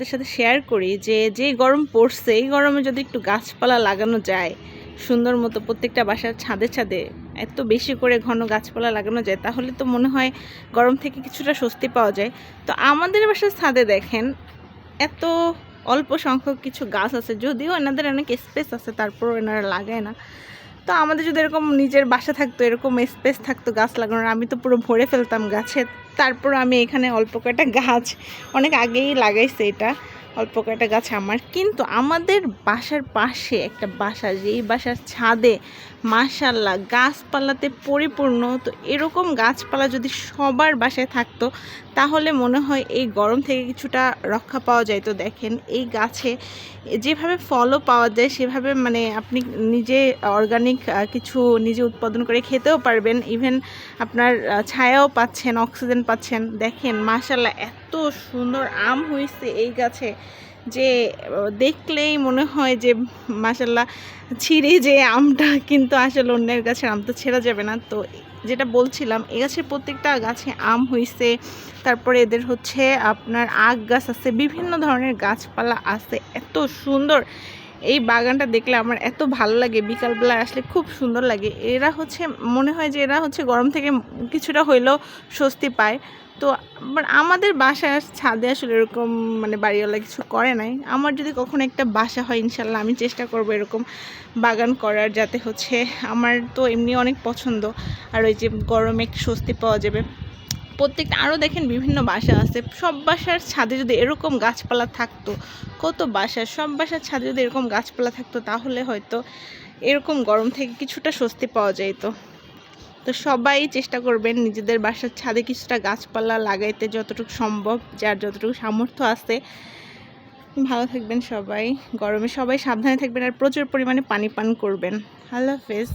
আপনাদের সাথে শেয়ার করি যে যে গরম পড়ছে, এই গরমে যদি একটু গাছপালা লাগানো যায়, সুন্দর মতো প্রত্যেকটা বাসার ছাদে ছাদে এত বেশি করে ঘন গাছপালা লাগানো যায়, তাহলে তো মনে হয় গরম থেকে কিছুটা স্বস্তি পাওয়া যায়। তো আমাদের বাসার ছাদে দেখেন, এত অল্প সংখ্যক কিছু গাছ আছে, যদিও এনাদের অনেক স্পেস আছে, তারপরও এনারা লাগায় না। তো আমাদের যদি এরকম নিজের বাসা থাকতো, এরকম স্পেস থাকতো, গাছ লাগানোর, আমি তো পুরো ভরে ফেলতাম গাছে। তারপর আমি এখানে অল্প কয়েকটা গাছ অনেক আগেই লাগাইছে এটা। অল্প কয়েকটা গাছ আমার। কিন্তু আমাদের বাসার পাশে একটা বাসা, যেই বাসার ছাদে মাশাল্লাহ গাছপালাতে পরিপূর্ণ, তো এরকম গাছপালা যদি সবার বাসায় থাকতো, তাহলে মনে হয় এই গরম থেকে কিছুটা রক্ষা পাওয়া যায়। তো দেখেন, এই গাছে যেভাবে ফলও পাওয়া যায়, সেভাবে মানে আপনি নিজে অর্গানিক কিছু নিজে উৎপাদন করে খেতেও পারবেন। ইভেন আপনার ছায়াও পাচ্ছেন, অক্সিজেন পাচ্ছেন। দেখেন মাশাল্লাহ এত সুন্দর আম হয়েছে এই গাছে যে, দেখলেই মনে হয় যে মাসাল্লাহ ছিঁড়ে যে আমটা, কিন্তু আসলে অন্যের গাছের আম তো ছেঁড়া যাবে না। তো যেটা বলছিলাম, এ গাছের প্রত্যেকটা গাছে আম হয়েছে তারপরে এদের হচ্ছে আপনার আগ গাছ আছে, বিভিন্ন ধরনের গাছপালা আছে, এত সুন্দর। এই বাগানটা দেখলে আমার এত ভালো লাগে, বিকালবেলা আসলে খুব সুন্দর লাগে। এরা হচ্ছে, মনে হয় যে এরা হচ্ছে গরম থেকে কিছুটা হইলেও স্বস্তি পায়। তো বাট আমাদের বাসার ছাদে আসলে এরকম মানে বাড়িওয়ালা কিছু করে নাই। আমার যদি কখনো একটা বাসা হয়, ইনশাল্লাহ আমি চেষ্টা করব এরকম বাগান করার, যাতে হচ্ছে আমার তো এমনি অনেক পছন্দ। আর ওই যে গরমে স্বস্তি পাওয়া যাবে। প্রত্যেকটা আরও দেখেন বিভিন্ন বাসা আছে। সব বাসার ছাদে যদি এরকম গাছপালা থাকতো, কত বাসা, সব বাসার ছাদে যদি এরকম গাছপালা থাকতো, তাহলে হয়তো এরকম গরম থেকে কিছুটা স্বস্তি পাওয়া যেত তো সবাই চেষ্টা করবেন নিজেদের বাসার ছাদে কিছুটা গাছপালা লাগাইতে যতটুকু সম্ভব, যার যতটুকু সামর্থ্য আছে। ভালো থাকবেন সবাই, গরমে সবাই সাবধানে থাকবেন আর প্রচুর পরিমাণে পানি পান করবেন। আল্লাহ হাফেজ।